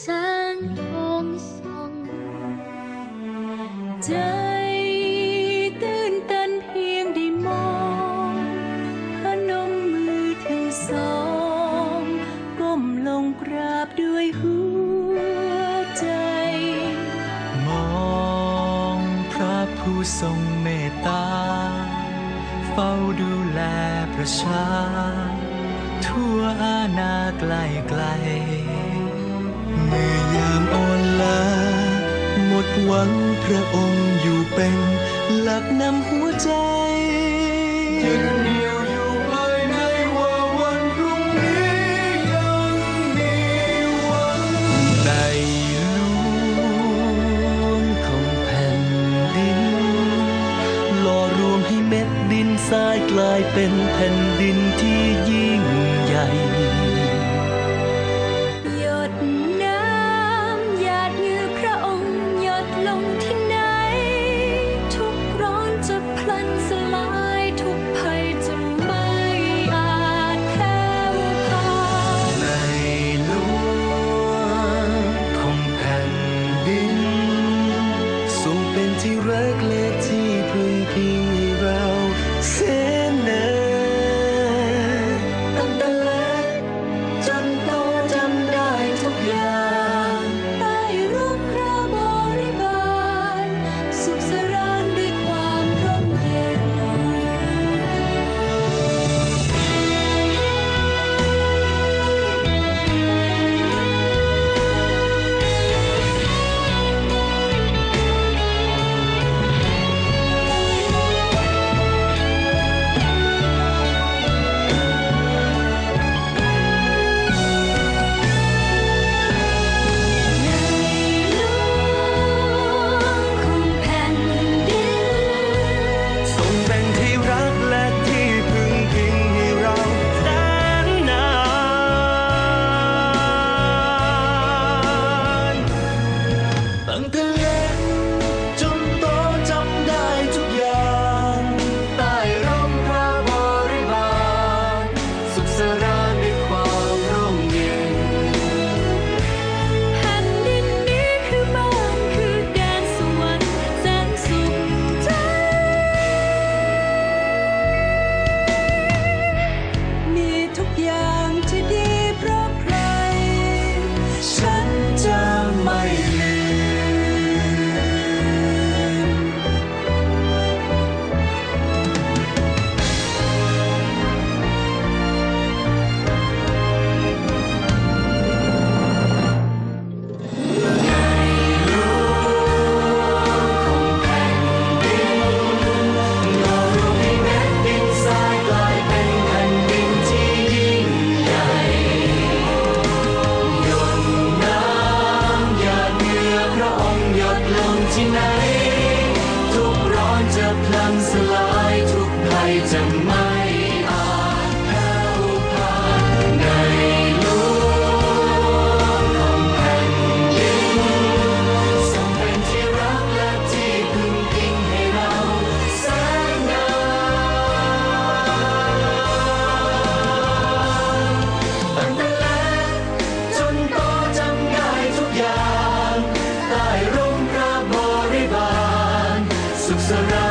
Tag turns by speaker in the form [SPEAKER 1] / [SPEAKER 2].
[SPEAKER 1] แสงทองส่องใจตื่นต้นเพียงได้มองพนมือถือสองก้มลงกราบด้วยหัวใจ
[SPEAKER 2] มองพระผู้ทรงเมตตา เฝ้าดูแลประชา ทั่วอาณาไกลไกล เมื่อยามอ่อนล้าหมดหวังพระองค์อยู่เป็นหลักนำหัวใจยึดเหนี่ยวอยู่ภายในว่าวันพรุ่งนี้ยังมีหวังในหลวงของแผ่นดินหล่อรวมให้เม็ดดินทรายกลายเป็นแผ่นดินที่ยิ่งใหญ่ Susanna.